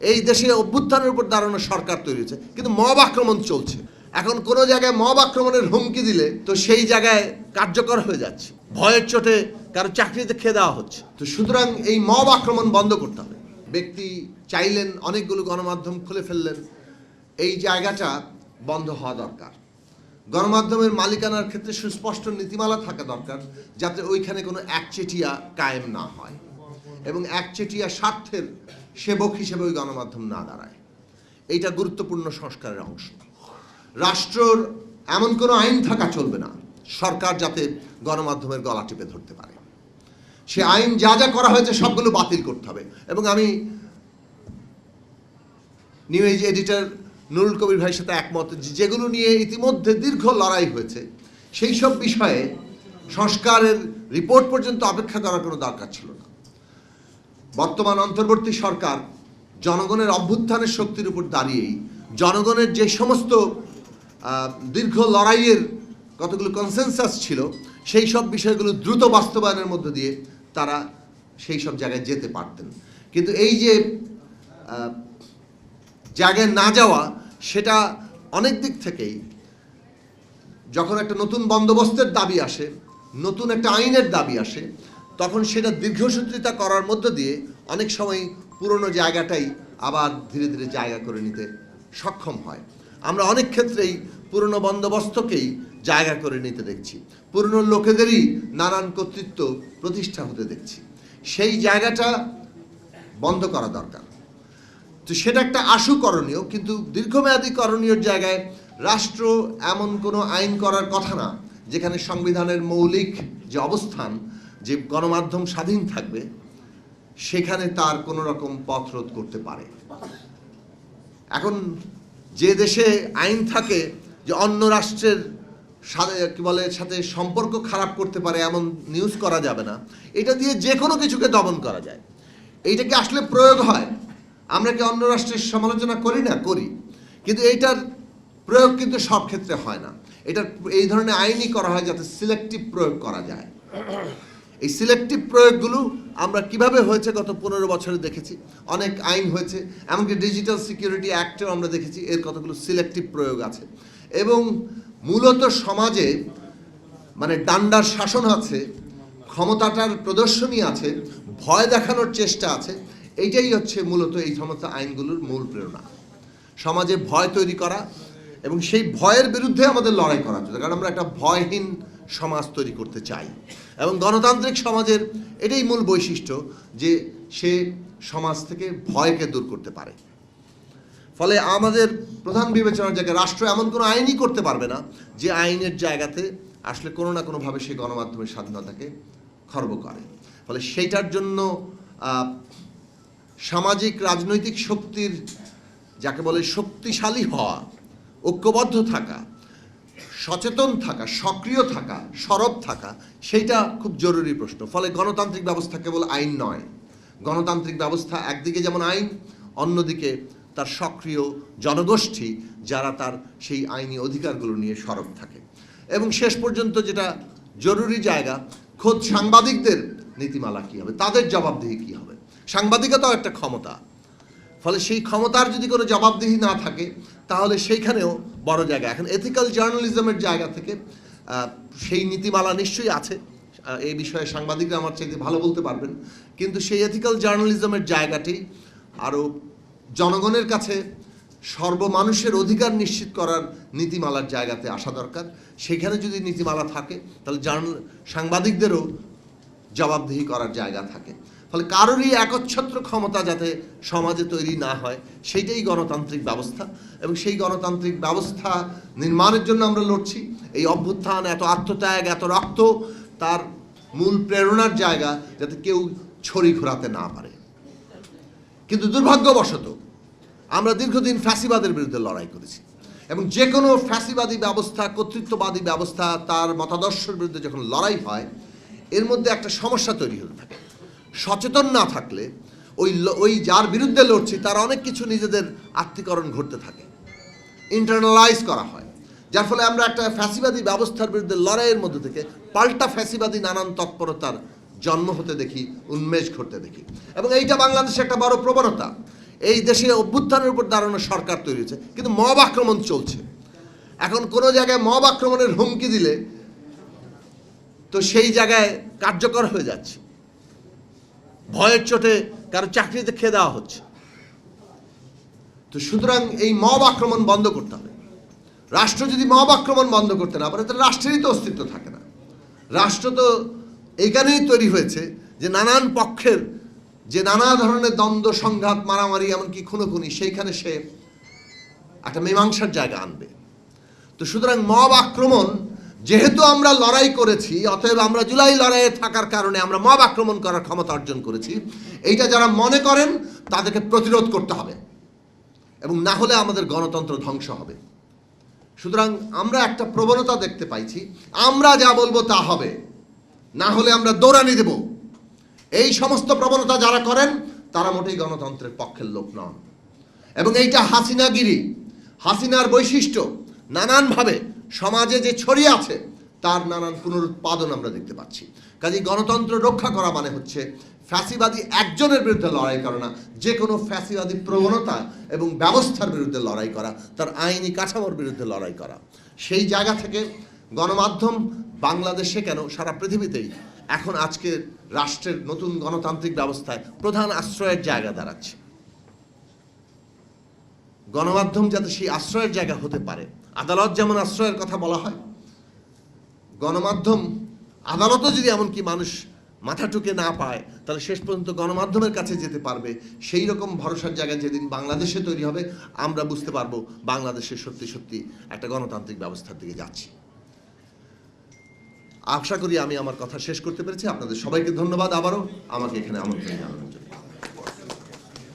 এই দেশে অভ্যুত্থানের উপর দাঁড়ানো সরকার তৈরি হয়েছে। কিন্তু মব আক্রমণ চলছে। এখন কোনো জায়গায় মব আক্রমণের হুমকি দিলে তো সেই জায়গায় কার্যকর হয়ে যাচ্ছে। ভয়ের চোটে কারও চাকরিতে খেয়ে দেওয়া হচ্ছে। তো সুতরাং এই মব আক্রমণ বন্ধ করতে হবে। ব্যক্তি চাইলেন অনেকগুলো গণমাধ্যম খুলে ফেললেন। এই জায়গাটা বন্ধ হওয়া দরকার। গণমাধ্যমের মালিকানার ক্ষেত্রে সুস্পষ্ট নীতিমালা থাকা দরকার, যাতে ওইখানে কোনো একচেটিয়া কায়েম না হয়। এবং একচেটিয়া স্বার্থের সেবক হিসেবে ওই গণমাধ্যম না দাঁড়ায়। এইটা গুরুত্বপূর্ণ সংস্কারের অংশ। রাষ্ট্রর এমন কোনো আইন থাকা চলবে না। সরকার যাতে গণমাধ্যমের গলা টিপে ধরতে পারে। সে আইন যা যা করা হয়েছে সবগুলো বাতিল করতে হবে। এবং আমি new age editor Nurul Kabir ভাইয়ের সাথে একমত যেগুলো নিয়ে ইতিমধ্যে দীর্ঘ লড়াই হয়েছে, সেই সব বিষয়ে সংস্কারের রিপোর্ট পর্যন্ত অপেক্ষা করার কোনো দরকার ছিল না। বর্তমান অন্তর্বর্তী সরকার জনগণের অভ্যুত্থানের শক্তির উপর দাঁড়িয়েই, জনগণের যে সমস্ত দীর্ঘ লড়াইয়ের কতগুলো কনসেনসাস ছিল, সেই সব বিষয়গুলো দ্রুত বাস্তবায়নের মধ্য দিয়ে তারা সেই সব জায়গায় যেতে পারতেন। কিন্তু এই যে জায়গায় না যাওয়া, সেটা অনেক দিক থেকেই যখন একটা নতুন বন্দোবস্তের দাবি আসে, নতুন একটা আইনের দাবি আসে তখন সেটা দীর্ঘসূত্রিতা করার মধ্য দিয়ে অনেক সময় পুরনো জায়গাটাই আবার ধীরে ধীরে জায়গা করে নিতে সক্ষম হয়। আমরা অনেক ক্ষেত্রেই পুরনো বন্দোবস্তকেই জায়গা করে নিতে দেখছি। পুরনো লোকেদেরই নানান কর্তৃত্ব প্রতিষ্ঠা হতে দেখছি। সেই জায়গাটা বন্ধ করা দরকার। তো সেটা একটা আশু করণীয়, কিন্তু দীর্ঘমেয়াদী করণীয় জায়গায় রাষ্ট্র এমন কোনো আইন করার কথা না, যেখানে সংবিধানের মৌলিক যে অবস্থান যে গণমাধ্যম স্বাধীন থাকবে, সেখানে তার কোনো রকম পথ রোধ করতে পারে। এখন যে দেশে আইন থাকে যে অন্য রাষ্ট্রের সাথে, কি বলে, সাথে সম্পর্ক খারাপ করতে পারে, এমন নিউজ করা যাবে না, এটা দিয়ে যে কোনো কিছুকে দমন করা যায়। এইটা কি আসলে প্রয়োগ হয়? আমরা কি অন্য রাষ্ট্রের সমালোচনা করি না? করি। কিন্তু এইটার প্রয়োগ কিন্তু সব ক্ষেত্রে হয় না। এটা এই ধরনের আইনই করা হয় যাতে সিলেক্টিভ প্রয়োগ করা যায়। এই সিলেক্টিভ প্রয়োগগুলো আমরা কীভাবে হয়েছে গত পনেরো বছরে দেখেছি? অনেক আইন হয়েছে, এমনকি ডিজিটাল সিকিউরিটি অ্যাক্টেও আমরা দেখেছি এর কতগুলো সিলেক্টিভ প্রয়োগ আছে। এবং মূলত সমাজে মানে ডান্ডার শাসন আছে, ক্ষমতাটার প্রদর্শনী আছে, ভয় দেখানোর চেষ্টা আছে, এইটাই হচ্ছে মূলত এই সমস্ত আইনগুলোর মূল প্রেরণা। সমাজে ভয় তৈরি করা এবং সেই ভয়ের বিরুদ্ধে আমাদের লড়াই করা হচ্ছে কারণ আমরা একটা ভয়হীন সমাজ তৈরি করতে চাই। এবং গণতান্ত্রিক সমাজের এটাই মূল বৈশিষ্ট্য যে সে সমাজ থেকে ভয়কে দূর করতে পারে। ফলে আমাদের প্রধান বিবেচনার জায়গায় রাষ্ট্র এমন কোনো আইনই করতে পারবে না যে আইনের জায়গাতে আসলে কোনো না কোনোভাবে সেই গণমাধ্যমের স্বাধীনতাকে খর্ব করে। ফলে সেইটার জন্য সামাজিক রাজনৈতিক শক্তির, যাকে বলে শক্তিশালী হওয়া, ঐক্যবদ্ধ থাকা সচেতন থাকা, সক্রিয় থাকা, সরব থাকা, সেইটা খুব জরুরি প্রশ্ন। ফলে গণতান্ত্রিক ব্যবস্থা কেবল আইন নয়। গণতান্ত্রিক ব্যবস্থা একদিকে যেমন আইন, অন্যদিকে তার সক্রিয় জনগোষ্ঠী যারা তার সেই আইনি অধিকারগুলো নিয়ে সরব থাকে। এবং শেষ পর্যন্ত যেটা জরুরি জায়গা, খোদ সাংবাদিকদের নীতিমালা কী হবে? তাদের জবাবদিহি কী হবে? সাংবাদিকতাও একটা ক্ষমতা। ফলে সেই ক্ষমতার যদি কোনো জবাবদিহি না থাকে, তাহলে সেইখানেও বড় জায়গা। এখন এথিক্যাল জার্নালিজমের জায়গা থেকে সেই নীতিমালা নিশ্চয়ই আছে। এই বিষয়ে সাংবাদিকরা আমার চাইতে ভালো বলতে পারবেন। কিন্তু সেই এথিক্যাল জার্নালিজমের জায়গাটি আরও জনগণের কাছে সর্বমানুষের অধিকার নিশ্চিত করার নীতিমালার জায়গাতে আসা দরকার। সেখানে যদি নীতিমালা থাকে, তাহলে জার্নাল, সাংবাদিকদেরও জবাবদিহি করার জায়গা থাকে। ফলে কারোরই একচ্ছত্র ক্ষমতা যাতে সমাজে তৈরি না হয়, সেইটাই গণতান্ত্রিক ব্যবস্থা। এবং সেই গণতান্ত্রিক ব্যবস্থা নির্মাণের জন্য আমরা লড়ছি। এই অভ্যুত্থান, এত আত্মত্যাগ, এত রক্ত, তার মূল প্রেরণার জায়গা যাতে কেউ ছড়ি ঘোরাতে না পারে। কিন্তু দুর্ভাগ্যবশত আমরা দীর্ঘদিন ফ্যাসিবাদের বিরুদ্ধে লড়াই করেছি। এবং যে কোনো ফ্যাসিবাদী ব্যবস্থা, কর্তৃত্ববাদী ব্যবস্থা তার মতাদর্শের বিরুদ্ধে যখন লড়াই হয়, এর মধ্যে একটা সমস্যা তৈরি হতে থাকে। সচেতন না থাকলে ওই ওই যার বিরুদ্ধে লড়ছি, তার অনেক কিছু নিজেদের আত্মীকরণ ঘটতে থাকে। ইন্টারনালাইজ করা হয়। যার ফলে আমরা একটা ফ্যাসিবাদী ব্যবস্থার বিরুদ্ধে লড়াইয়ের মধ্যে থেকে পাল্টা ফ্যাসিবাদী নানান তৎপরতার জন্ম হতে দেখি, উন্মেষ ঘটতে দেখি। এবং এইটা বাংলাদেশে একটা বড় প্রবণতা। এই দেশে অভ্যুত্থানের উপর দাঁড়ানো সরকার তৈরি হয়েছে, কিন্তু মব আক্রমণ চলছে। এখন কোনো জায়গায় মব আক্রমণের হুমকি দিলে তো সেই জায়গায় কার্যকর হয়ে যাচ্ছে। ভয়ের চোটে কারও চাকরিতে খেয়ে দেওয়া হচ্ছে। তো সুতরাং এই মব আক্রমণ বন্ধ করতে হবে। রাষ্ট্র যদি মব আক্রমণ বন্ধ করতে না পারে, তাহলে রাষ্ট্রেরই তো অস্তিত্ব থাকে না। রাষ্ট্র তো এইখানেই তৈরি হয়েছে যে নানান পক্ষের যে নানা ধরনের দ্বন্দ্ব, সংঘাত, মারামারি, এমনকি খুনোখুনি, সেইখানে সে একটা মীমাংসার জায়গা আনবে। তো সুতরাং মব আক্রমণ যেহেতু আমরা লড়াই করেছি, অতএব আমরা জুলাই লড়াইয়ে থাকার কারণে আমরা মব আক্রমণ করার ক্ষমতা অর্জন করেছি, এইটা যারা মনে করেন তাদেরকে প্রতিরোধ করতে হবে এবং না হলে আমাদের গণতন্ত্র ধ্বংস হবে। সুতরাং আমরা একটা প্রবণতা দেখতে পাইছি, আমরা যা বলব তা হবে, না হলে আমরা দৌড়ানি দেব। এই সমস্ত প্রবণতা যারা করেন, তারা মোটেই গণতন্ত্রের পক্ষের লোক নন। এবং এইটা হাসিনাগিরি, হাসিনার বৈশিষ্ট্য, নানানভাবে সমাজে যে ছড়িয়ে আছে, তার নানান পুনরুৎপাদন আমরা দেখতে পাচ্ছি। কাজে গণতন্ত্র রক্ষা করা মানে হচ্ছে ফ্যাসিবাদী একজনের বিরুদ্ধে লড়াই করা না যে কোনো ফ্যাসিবাদী প্রবণতা এবং ব্যবস্থার বিরুদ্ধে লড়াই করা, তার আইনি কাঠামোর বিরুদ্ধে লড়াই করা। সেই জায়গা থেকে গণমাধ্যম বাংলাদেশে কেন সারা পৃথিবীতেই এখন আজকে রাষ্ট্রের নতুন গণতান্ত্রিক ব্যবস্থায় প্রধান আশ্রয়ের জায়গা দাঁড়াচ্ছে? গণমাধ্যম যাতে সেই আশ্রয়ের জায়গা হতে পারে। আদালত যেমন আশ্রয়ের কথা বলা হয়, গণমাধ্যম, আদালতও যদি এমনকি মানুষ মাথা টুকে না পায়, তাহলে শেষ পর্যন্ত গণমাধ্যমের কাছে যেতে পারবে। সেই রকম ভরসার জায়গা যেদিন বাংলাদেশে তৈরি হবে, আমরা বুঝতে পারব বাংলাদেশে সত্যি সত্যি একটা গণতান্ত্রিক ব্যবস্থার দিকে যাচ্ছি। আশা করি আমি আমার কথা শেষ করতে পেরেছি। আপনাদের সবাইকে ধন্যবাদ আবারও আমাকে এখানে আমন্ত্রণ জানানোর জন্য।